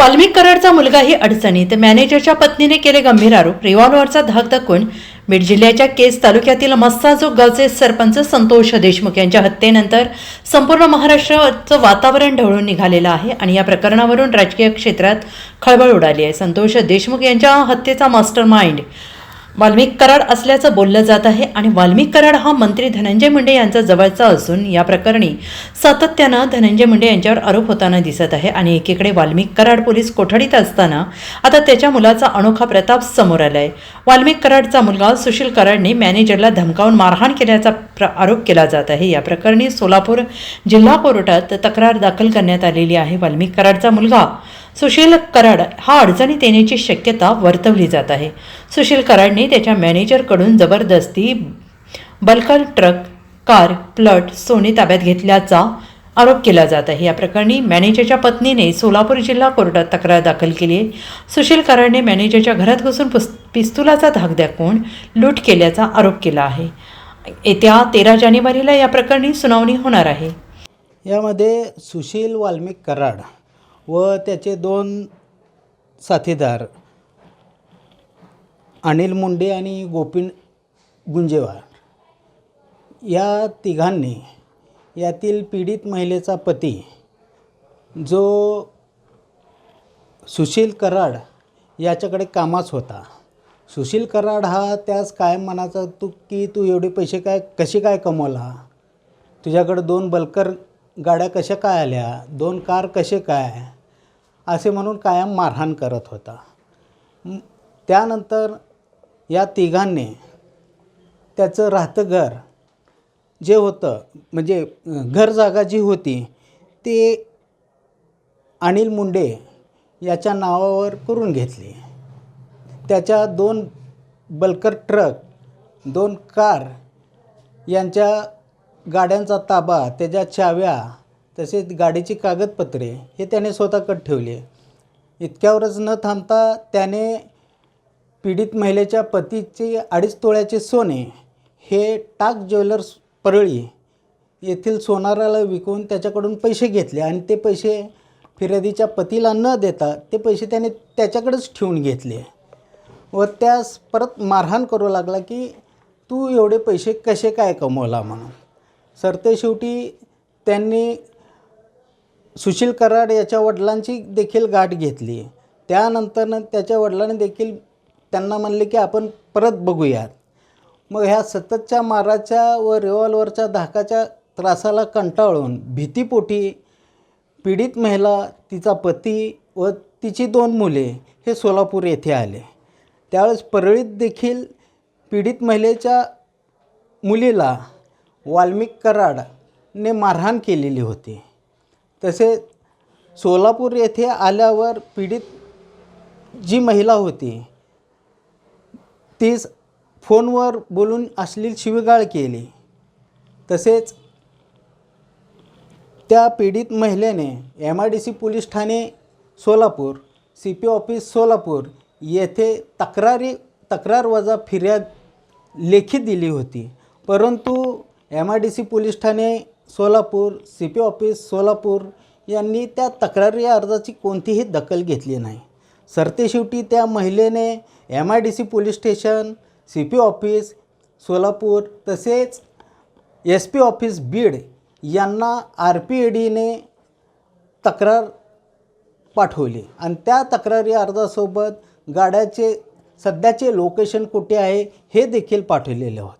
वाल्मिक कराडचा मुलगाही अडचणीत. मॅनेजरच्या पत्नीने केले गंभीर आरोप. रिव्हॉल्व्हरचा धाक दाखवून बीड जिल्ह्याच्या केस तालुक्यातील मस्साजोग गावचे सरपंच संतोष देशमुख यांच्या हत्येनंतर संपूर्ण महाराष्ट्राचं वातावरण ढवळून निघालेलं आहे आणि या प्रकरणावरून राजकीय क्षेत्रात खळबळ उडाली आहे. संतोष देशमुख यांच्या हत्येचा मास्टर माइंड वाल्मिक कराड असल्याचं बोललं जात आहे आणि वाल्मिक कराड हा मंत्री धनंजय मुंडे यांचा जवळचा असून या प्रकरणी सातत्यानं धनंजय मुंडे यांच्यावर आरोप होताना दिसत आहे आणि एकीकडे वाल्मिक कराड पोलीस कोठडीत असताना आता त्याच्या मुलाचा अनोखा प्रताप समोर आलाय. वाल्मिक कराडचा मुलगा सुशील कराडने मॅनेजरला धमकावून मारहाण केल्याचा प्र आरोप केला जात आहे. या प्रकरणी सोलापूर जिल्हा कोर्टात तक्रार दाखल करण्यात आलेली आहे. वाल्मिक कराडचा मुलगा सुशील कराड हा अडचणीत येण्याची शक्यता वर्तवली जात आहे. सुशील कराडने त्याच्या मॅनेजरकडून जबरदस्ती बल्कल ट्रक कार प्लट सोने ताब्यात घेतल्याचा आरोप केला जात आहे. या प्रकरणी मॅनेजरच्या पत्नीने सोलापूर जिल्हा कोर्टात तक्रार दाखल केली आहे. सुशील कराडने मॅनेजरच्या घरात घुसून पुस पिस्तुलाचा धाक दाखवून लूट केल्याचा आरोप केला आहे. येत्या तेरा जानेवारीला या प्रकरणी सुनावणी होणार आहे. यामध्ये सुशील वाल्मिक कराड व त्याचे दोन साथीदार अनिल मुंडे आणि गोपीन गुंजेवार. या तिघांनी यातील पीडित महिलेचा पती जो सुशील कराड याच्याकडे कामाच होता. सुशील कराड हा त्यास कायम मनाचा तू की तू एवढे पैसे काय कसे काय कमवला? तुझ्याकडं दोन बलकर गाड्या कशा काय आल्या? दोन कार कसे काय? असे म्हणून कायम मारहाण करत होता. त्यानंतर या तिघांनी त्याचं राहतं घर जे होतं म्हणजे घर जागा जी होती ते अनिल मुंडे याच्या नावावर करून घेतली. त्याच्या दोन बल्कर ट्रक दोन कार यांच्या गाड्यांचा ताबा त्याच्या चाव्या तसेच गाडीची कागदपत्रे हे त्याने स्वतःकट ठेवले इतक्यावरच न थांबता त्याने पीडित महिलेच्या पतीचे अडीच तोळ्याचे सोने हे टाक ज्वेलर्स परळी येथील सोनाराला विकून त्याच्याकडून पैसे घेतले आणि ते पैसे फिर्यादीच्या पतीला न देता ते पैसे त्याने त्याच्याकडेच ठेवून घेतले. व त्यास परत मारहाण करू लागला की तू एवढे पैसे कसे काय कमवला? म्हणून. सरते शेवटी त्यांनी सुशील कराड याच्या वडिलांची देखील गाठ घेतली. त्यानंतरनं त्याच्या वडिलांनी देखील त्यांना म्हणले की आपण परत बघूयात. मग ह्या सततच्या माराच्या व रिव्हॉल्वरच्या धाकाच्या त्रासाला कंटाळून भीतीपोटी पीडित महिला तिचा पती व तिची दोन मुले हे सोलापूर येथे आले. त्यावेळेस परळीत देखील पीडित महिलेच्या मुलीला वाल्मिक कराडने मारहाण केलेली होती. तसेच सोलापूर येथे आल्यावर पीडित जी महिला होती तीच फोनवर बोलून अश्लील शिवीगाळ केली. तसेच त्या पीडित महिलेने M I D C police Thane Solapur C P office Solapur येथे तक्रारी तक्रार वजा फिर्याद लेखी दिली होती. परंतु M I D C police Thane Solapur C P office Solapur यांनी त्या तक्रारी अर्जाची कोणतीही दखल घेतली नाही. सरतेशेवटी त्या महिलेने M I D C police station C P office Solapur तसेच एस पी ऑफिस बीड यांना आर पी ए डीने तक्रार पाठवली. आणि त्या तक्रारी अर्जासोबत गाड्याचे सध्याचे लोकेशन कुठे आहे हे देखील पाठवलेलं होतं.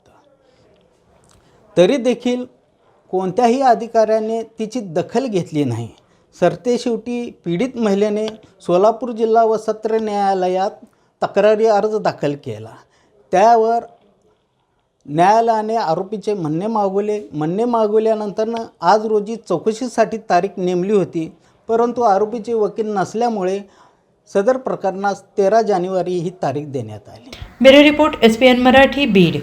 तरी देखील कोणत्याही अधिकाऱ्याने तिची दखल घेतली नाही. सरतेशेवटी पीडित महिलेने सोलापूर जिल्हा व सत्र न्यायालयात तक्रारी अर्ज दाखल केला. त्यावर न्यायालयाने आरोपीचे म्हणणे मागवले. म्हणणे मागवल्यानंतरनं आज रोजी चौकशीसाठी तारीख नेमली होती. परंतु आरोपीचे वकील नसल्यामुळे सदर प्रकरणास तेरा जानेवारी ही तारीख देण्यात आली. Bureau report S P N Marathi Beed.